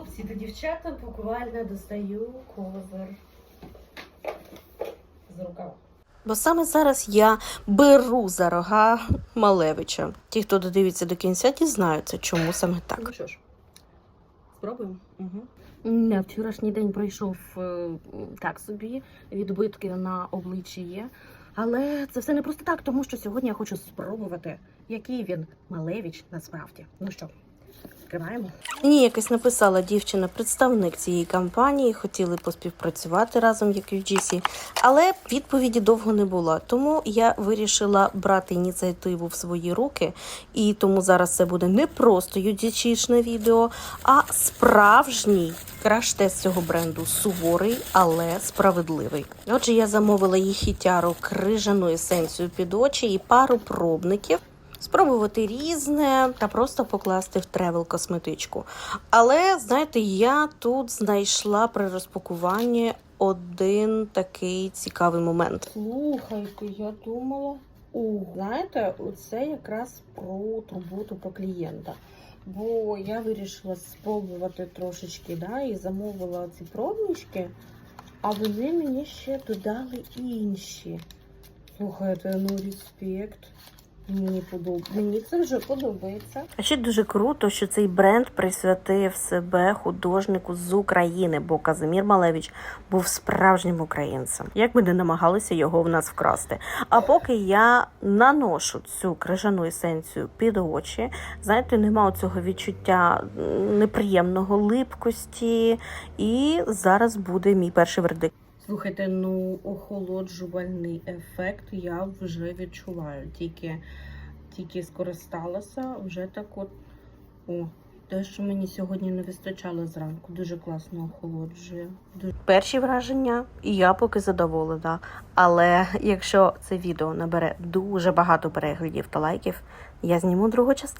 хлопці та дівчата буквально достаю ковер з рукава. Бо саме зараз я беру за рога Малевича. Ті, хто додивиться до кінця, дізнаються, чому саме так. Ну що ж, спробуємо. Угу. Не, вчорашній день пройшов е, так собі, відбитки на обличчі є. Але це все не просто так, тому що сьогодні я хочу спробувати, який він Малевич насправді. Ну що, відкриваємо? Мені якось написала дівчина, представник цієї компанії, хотіли поспівпрацювати разом як UGC, але відповіді довго не було. Тому я вирішила брати ініціативу в свої руки, і тому зараз це буде не просто UGC-шне відео, а справжній краш-тест цього бренду суворий, але справедливий. Отже, я замовила їй хітяру крижану есенцію під очі і пару пробників. Спробувати різне та просто покласти в тревел косметичку. Але знаєте, я тут знайшла при розпакуванні один такий цікавий момент. Слухайте, я думала, о, знаєте, це якраз про турботу по клієнта. Бо я вирішила спробувати трошечки, да, і замовила ці пробнички, а вони мені ще додали інші. Слухайте, ну респект. Мені подобається. Мені це вже подобається. А ще дуже круто, що цей бренд присвятив себе художнику з України, бо Казимір Малевич був справжнім українцем. Як би не намагалися його в нас вкрасти. А поки я наношу цю крижану есенцію під очі, знаєте, нема цього відчуття неприємного липкості. І зараз буде мій перший вердикт. Слухайте, ну охолоджувальний ефект я вже відчуваю. Тільки, тільки скористалася, вже так от. О, те, що мені сьогодні не вистачало зранку, дуже класно охолоджує. Дуже... Перші враження, і я поки задоволена. Але якщо це відео набере дуже багато переглядів та лайків, я зніму другу частину.